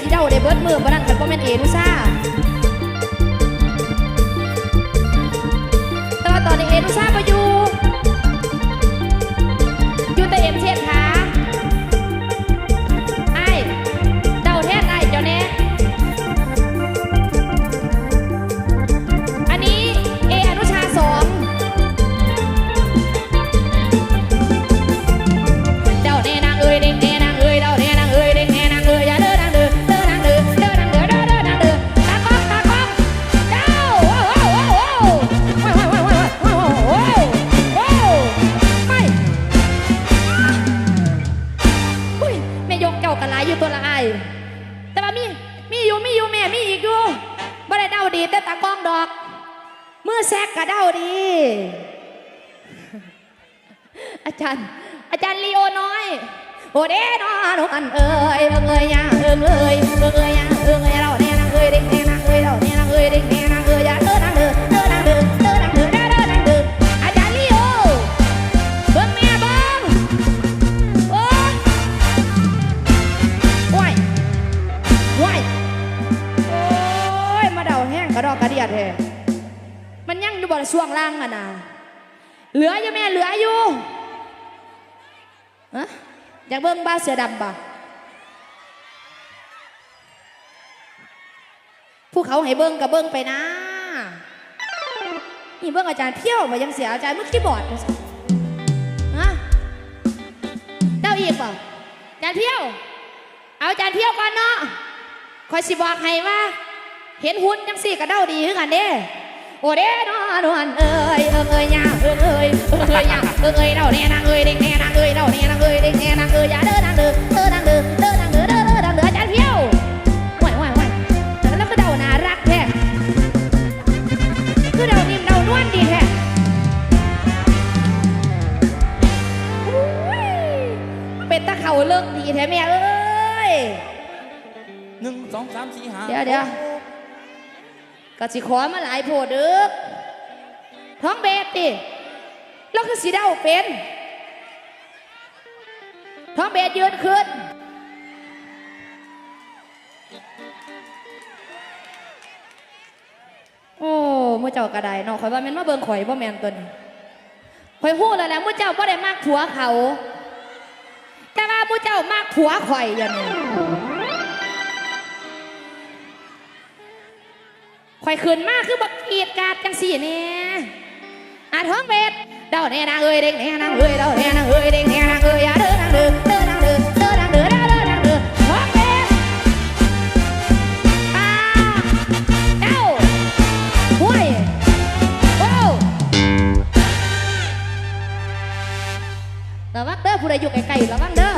สีเดาได้เบิดมือบ่นั่นกันบ่แม่นเอนุซ่าแต่ว่าตอนนี้เอนุซ่าบ่อยู่ อยู่แม่มีอีกอยู่บ่ได้เดาดีแต่ตากล้องดอก เมื่อแซกกะเดาดี อาจารย์ อาจารย์ลีโอน้อย โอเด้นอนอันเอ้ยเอ้ยยาเอิงเอ้ยเอิงเอ้ยยาเอิงเอ้ยเราเนี่ยนางเอ้ยเด็กเนี่ยนาง แท้มันยังอยู่บ่ละช่วงล่างอะนะเหลืออยู่แม่เหลืออยู่ฮะอยากเบิ่งบ้าเสือดำบ่ผู้เขาให้เบิ่งกับเบิ่งไปนะนี่เบิ่งอาจารย์เพี้ยวมายังเสียอาจารย์มือคีย์บอร์ดนฮะเจ้าอีกเปล่าอาจารย์เพี้ยว เอาอาจารย์เพี้ยวก่อนเนาะคอยสิบอกให้ว่า เห็นหุ่นยังสี่กระเด้าดีขึ้นกันเด้โอ้เด้นอนวันเอ้ยเอ้ยเอ้ยยาเอ้ยเอ้ยเอิงเอ้ยยาเอ้ยเอ้ยเดาแน่นางเอ้ยเด็กแน่นางเอ้ยเดาแน่นางเอ้ยเด็กแน่นางเอ้ยยาเด้อนางเด้อเด้อนางเด้ ก็สิขอมาหลายโพดเด้อท้องเบสติแล้วคือสีเดาเป็นท้องเบสยืนขึ้นโอ้มื่อเจ้ากระไดเนาะข่อยว่าแม่นมาเบิ่งข่อยบ่แม่นตัวนี้ข่อยฮู้แล้วแหละมื่อเจ้าบ่ได้มากผัวเขา แต่ว่ามื่อเจ้ามากผัวข่อยอย่างนี้ อยขึ้นมากคือบักเกียดกาดจังสี่เนี่ยอาท้องเบ็ดเดาแน่นางเอ้ยเด็กแน่นางเอ้ยเดาแน่นางเอ้ยเด็กแน่นางเอ้ยอย่าเด้อนางเด้อเด้อนางเด้อเด้อนางเด้อเด้อเด้อนางเด้อท้องเบ็ดอ่าเอ้าห้วยโอ้ระวังเด้อผู้ใดอยู่ไกลๆระวังเด้อ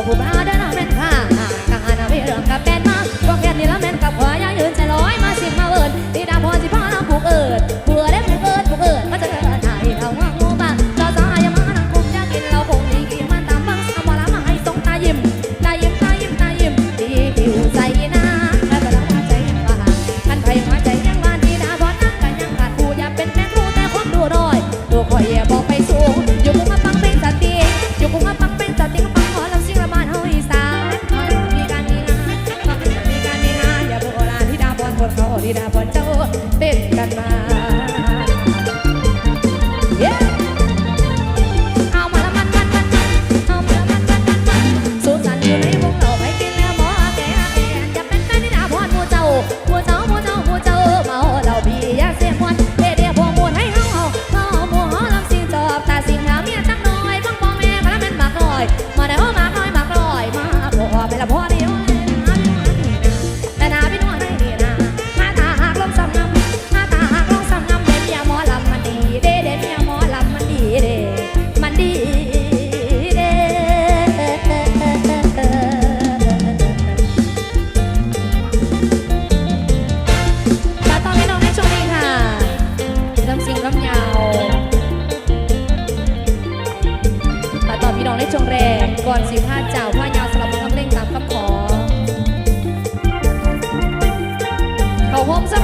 我不怕。 เ